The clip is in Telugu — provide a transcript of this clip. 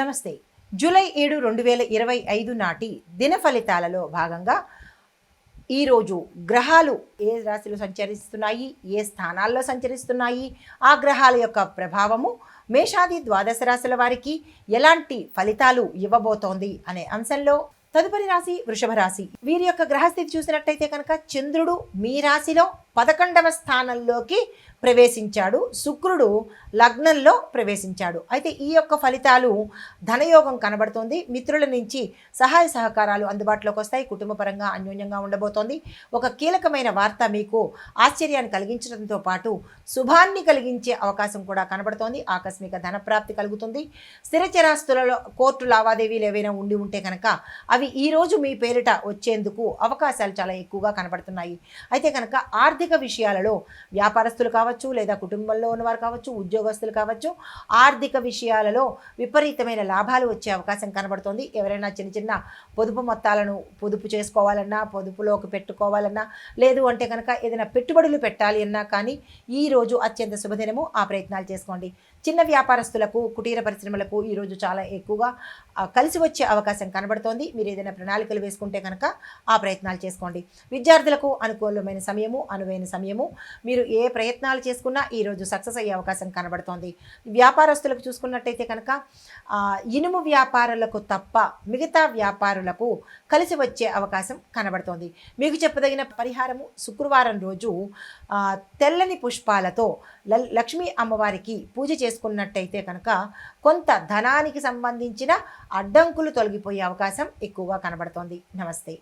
నమస్తే. జూలై ఏడు రెండు వేల ఇరవై ఐదు నాటి దిన ఫలితాలలో భాగంగా ఈరోజు గ్రహాలు ఏ రాశిలో సంచరిస్తున్నాయి ఏ స్థానాల్లో సంచరిస్తున్నాయి ఆ గ్రహాల యొక్క ప్రభావము మేషాది ద్వాదశ రాశుల వారికి ఎలాంటి ఫలితాలు ఇవ్వబోతోంది అనే అంశంలో తదుపరి రాశి వృషభ రాశి. వీరి యొక్క గ్రహస్థితి చూసినట్టయితే కనుక చంద్రుడు మీ రాశిలో పదకొండవ స్థానంలోకి ప్రవేశించాడు. శుక్రుడు లగ్నంలో ప్రవేశించాడు. అయితే ఈ యొక్క ఫలితాలు ధనయోగం కనబడుతోంది. మిత్రుల నుంచి సహాయ సహకారాలు అందుబాటులోకి వస్తాయి. కుటుంబపరంగా అన్యోన్యంగా ఉండబోతోంది. ఒక కీలకమైన వార్త మీకు ఆశ్చర్యాన్ని కలిగించడంతో పాటు శుభాన్ని కలిగించే అవకాశం కూడా కనబడుతోంది. ఆకస్మిక ధనప్రాప్తి కలుగుతుంది. స్థిరచరాస్తులలో కోర్టు లావాదేవీలు ఏవైనా ఉండి ఉంటే కనుక అవి ఈ రోజు మీ పేరిట వచ్చేందుకు అవకాశాలు చాలా ఎక్కువగా కనబడుతున్నాయి. అయితే కనుక ఆర్థిక ఆర్థిక విషయాలలో వ్యాపారస్తులు కావచ్చు లేదా కుటుంబంలో ఉన్నవారు కావచ్చు ఉద్యోగస్తులు కావచ్చు ఆర్థిక విషయాలలో విపరీతమైన లాభాలు వచ్చే అవకాశం కనబడుతోంది. ఎవరైనా చిన్న చిన్న పొదుపు మొత్తాలను పొదుపు చేసుకోవాలన్నా పొదుపులోకి పెట్టుకోవాలన్నా లేదు అంటే కనుక ఏదైనా పెట్టుబడులు పెట్టాలి అన్నా కానీ ఈ రోజు అత్యంత శుభదినము. ఆ ప్రయత్నాలు చేసుకోండి. చిన్న వ్యాపారస్తులకు కుటీర పరిశ్రమలకు ఈరోజు చాలా ఎక్కువగా కలిసి వచ్చే అవకాశం కనబడుతోంది. మీరు ఏదైనా ప్రణాళికలు వేసుకుంటే కనుక ఆ ప్రయత్నాలు చేసుకోండి. విద్యార్థులకు అనుకూలమైన సమయము అనువైన సమయము. మీరు ఏ ప్రయత్నాలు చేసుకున్నా ఈరోజు సక్సెస్ అయ్యే అవకాశం కనబడుతోంది. వ్యాపారస్తులకు చూసుకున్నట్టయితే కనుక ఇనుము వ్యాపారులకు తప్ప మిగతా వ్యాపారులకు కలిసి వచ్చే అవకాశం కనబడుతోంది. మీకు చెప్పదగిన పరిహారము శుక్రవారం రోజు తెల్లని పుష్పాలతో లక్ష్మీ అమ్మవారికి పూజ చేసుకున్నట్టయితే కనుక కొంత ధనానికి సంబంధించిన అడ్డంకులు తొలగిపోయే అవకాశం ఎక్కువగా కనబడుతోంది. నమస్తే.